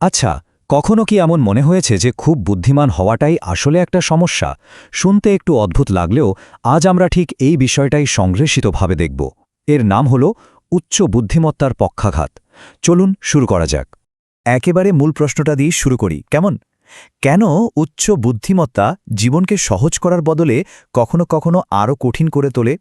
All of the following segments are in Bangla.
আচ্ছা কখনো কি এমন মনে হয়েছে যে খুব বুদ্ধিমান হওয়াটাই আসলে একটা সমস্যা? শুনতে একটু অদ্ভুত লাগলেও আজ আমরা ঠিক এই বিষয়টাই সংগ্রেষিতভাবে দেখব। এর নাম হল উচ্চ বুদ্ধিমত্তার পক্ষাঘাত। চলুন শুরু করা যাক। একেবারে মূল প্রশ্নটা দিয়ে শুরু করি, কেমন? কেন উচ্চ বুদ্ধিমত্তা জীবনকে সহজ করার বদলে কখনো কখনো আরও কঠিন করে তোলে?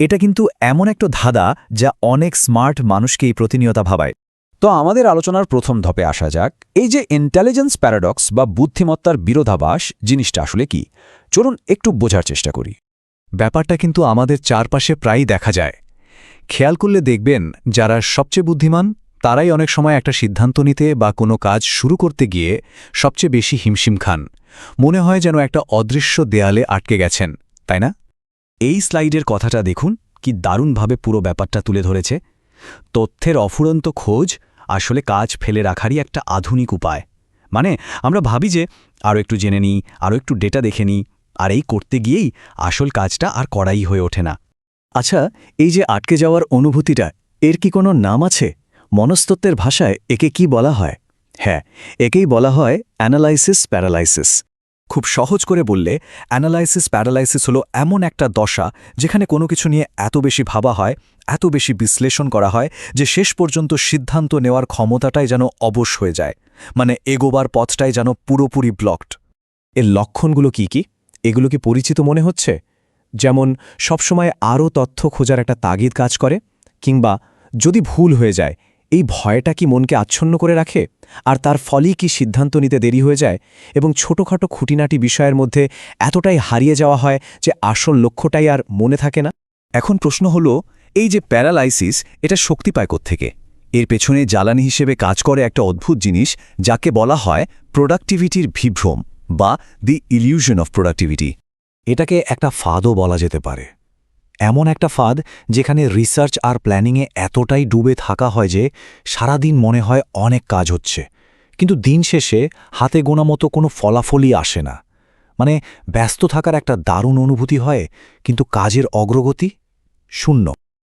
এটা কিন্তু এমন একটা ধাঁধা যা অনেক স্মার্ট মানুষকেই প্রতিনিয়তা ভাবায়। তো আমাদের আলোচনার প্রথম ধপে আসা যাক। এই যে ইন্টেলিজেন্স প্যারাডক্স বা বুদ্ধিমত্তার বিরোধাবাস জিনিসটা আসলে কি? চলুন একটু বোঝার চেষ্টা করি। ব্যাপারটা কিন্তু আমাদের চারপাশে প্রায়ই দেখা যায়। খেয়াল করলে দেখবেন, যারা সবচেয়ে বুদ্ধিমান, তারাই অনেক সময় একটা সিদ্ধান্ত নিতে বা কোনো কাজ শুরু করতে গিয়ে সবচেয়ে বেশি হিমশিম খান। মনে হয় যেন একটা অদৃশ্য দেয়ালে আটকে গেছেন, তাই না? এই স্লাইডের কথাটা দেখুন, কি দারুণভাবে পুরো ব্যাপারটা তুলে ধরেছে। তথ্যের অফুরন্ত খোঁজ আসলে কাজ ফেলে রাখারই একটা আধুনিক উপায়। মানে আমরা ভাবি যে আরও একটু জেনে নিই আরও একটু ডেটা দেখে নিই, আর এই করতে গিয়েই আসল কাজটা আর করাই হয়ে ওঠে না। আচ্ছা এই যে আটকে যাওয়ার অনুভূতিটা, এর কি কোনো নাম আছে? মনস্তত্ত্বের ভাষায় একে কি বলা হয়? হ্যাঁ একেই বলা হয় অ্যানালাইসিস প্যারালাইসিস খুব সহজ করে বললে, অ্যানালাইসিস প্যারালাইসিস হলো এমন একটা দশা যেখানে কোনো কিছু নিয়ে এত বেশি ভাবা হয়, এত বেশি বিশ্লেষণ করা হয় যে শেষ পর্যন্ত সিদ্ধান্ত নেওয়ার ক্ষমতাটাই যেন অবশ হয়ে যায় মানে এগোবার পথটাই যেন পুরোপুরি ব্লকড এর লক্ষণগুলো কি কি? এগুলো কি পরিচিত মনে হচ্ছে? যেমন, সবসময় আরও তথ্য খোঁজার একটা তাগিদ কাজ করে, কিংবা যদি ভুল হয়ে যায় এই ভয়টা কি মনকে আচ্ছন্ন করে রাখে? আর তার ফলেই কি সিদ্ধান্ত নিতে দেরি হয়ে যায়? এবং ছোটখাটো খুঁটিনাটি বিষয়ের মধ্যে এতটাই হারিয়ে যাওয়া হয় যে আসল লক্ষ্যটাই আর মনে থাকে না? এখন প্রশ্ন হল, এই যে প্যারালাইসিস, এটা শক্তি পায় থেকে এর পেছনে জ্বালানি হিসেবে কাজ করে একটা অদ্ভুত জিনিস যাকে বলা হয় প্রোডাক্টিভিটির বিভ্রম বা দি ইলিউশন অফ প্রোডাক্টিভিটি। এটাকে একটা ফাদও বলা যেতে পারে। এমন একটা ফাঁদ যেখানে রিসার্চ আর প্ল্যানিংয়ে এতটাই ডুবে থাকা হয় যে সারাদিন মনে হয় অনেক কাজ হচ্ছে। কিন্তু দিন শেষে হাতে গোনা মতো কোনো ফলাফলই আসে না। মানে ব্যস্ত থাকার একটা দারুণ অনুভূতি হয়, কিন্তু কাজের অগ্রগতি শূন্য।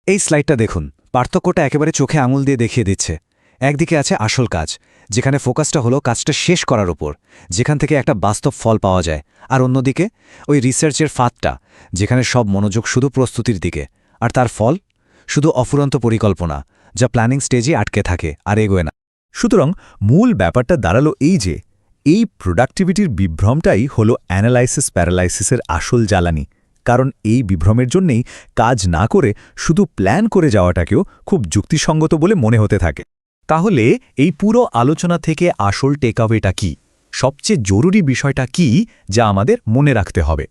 এই স্লাইডটা দেখুন। পার্থক্যটা একেবারে চোখে আঙুল দিয়ে দেখিয়ে দিচ্ছে। একদিকে আছে আসল কাজ, যেখানে ফোকাসটা হলো কাজটা শেষ করার উপর, যেখান থেকে একটা বাস্তব ফল পাওয়া যায়। আর অন্যদিকে, ওই রিসার্চের ফাঁদটা, যেখানে সব মনোযোগ শুধু প্রস্তুতির দিকে। আর তার ফল? শুধু অফুরন্ত পরিকল্পনা, যা প্ল্যানিং স্টেজে আটকে থাকে, আর এগোয় না। সুতরাং মূল ব্যাপারটা দাঁড়াল এই যে, এই প্রোডাক্টিভিটির বিভ্রমটাই হলো অ্যানালাইসিস প্যারালাইসিসের আসল জ্বালানি। কারণ এই বিভ্রমের জন্যেই কাজ না করে শুধু প্ল্যান করে যাওয়াটাকেও খুব যুক্তিসঙ্গত বলে মনে হতে থাকে। তাহলে এই পুরো আলোচনা থেকে আসল টেকআওয়েটা কি? সবচেয়ে জরুরি বিষয়টা কি যা আমাদের মনে রাখতে হবে?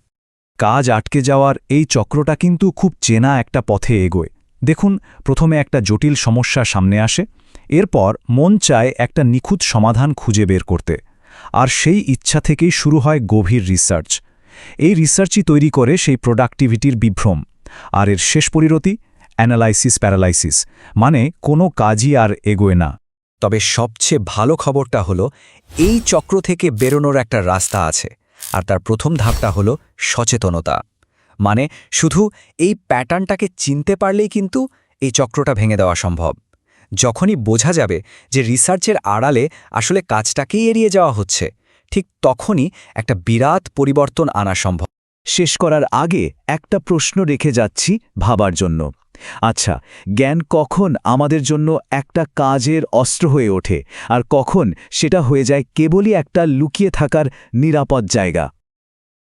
কাজ আটকে যাওয়ার এই চক্রটা কিন্তু খুব চেনা একটা পথে এগোয়। দেখুন, প্রথমে একটা জটিল সমস্যা সামনে আসে, এরপর মন চায় একটা নিখুঁত সমাধান খুঁজে বের করতে। আর সেই ইচ্ছা থেকেই শুরু হয় গভীর রিসার্চ এই রিসার্চই তৈরি করে সেই প্রোডাক্টিভিটির বিভ্রম। আর এর শেষ পরিণতি অ্যানালাইসিস প্যারালাইসিস মানে কোনো কাজই আর এগোয় না। তবে সবচেয়ে ভালো খবরটা হলো, এই চক্র থেকে বেরোনোর একটা রাস্তা আছে, আর তার প্রথম ধাপটা হলো সচেতনতা। মানে শুধু এই প্যাটার্নটাকে চিনতে পারলেই কিন্তু এই চক্রটা ভেঙে দেওয়া সম্ভব। যখনই বোঝা যাবে যে রিসার্চের আড়ালে আসলে কাজটাকেই এড়িয়ে যাওয়া হচ্ছে, ঠিক তখনই একটা বিরাট পরিবর্তন আনা সম্ভব। শেষ করার আগে একটা প্রশ্ন রেখে যাচ্ছি ভাবার জন্য। আচ্ছা জ্ঞান কখন আমাদের জন্য একটা কাজের অস্ত্র হয়ে ওঠে আর কখন সেটা হয়ে যায় কেবলই একটা লুকিয়ে থাকার নিরাপদ জায়গা?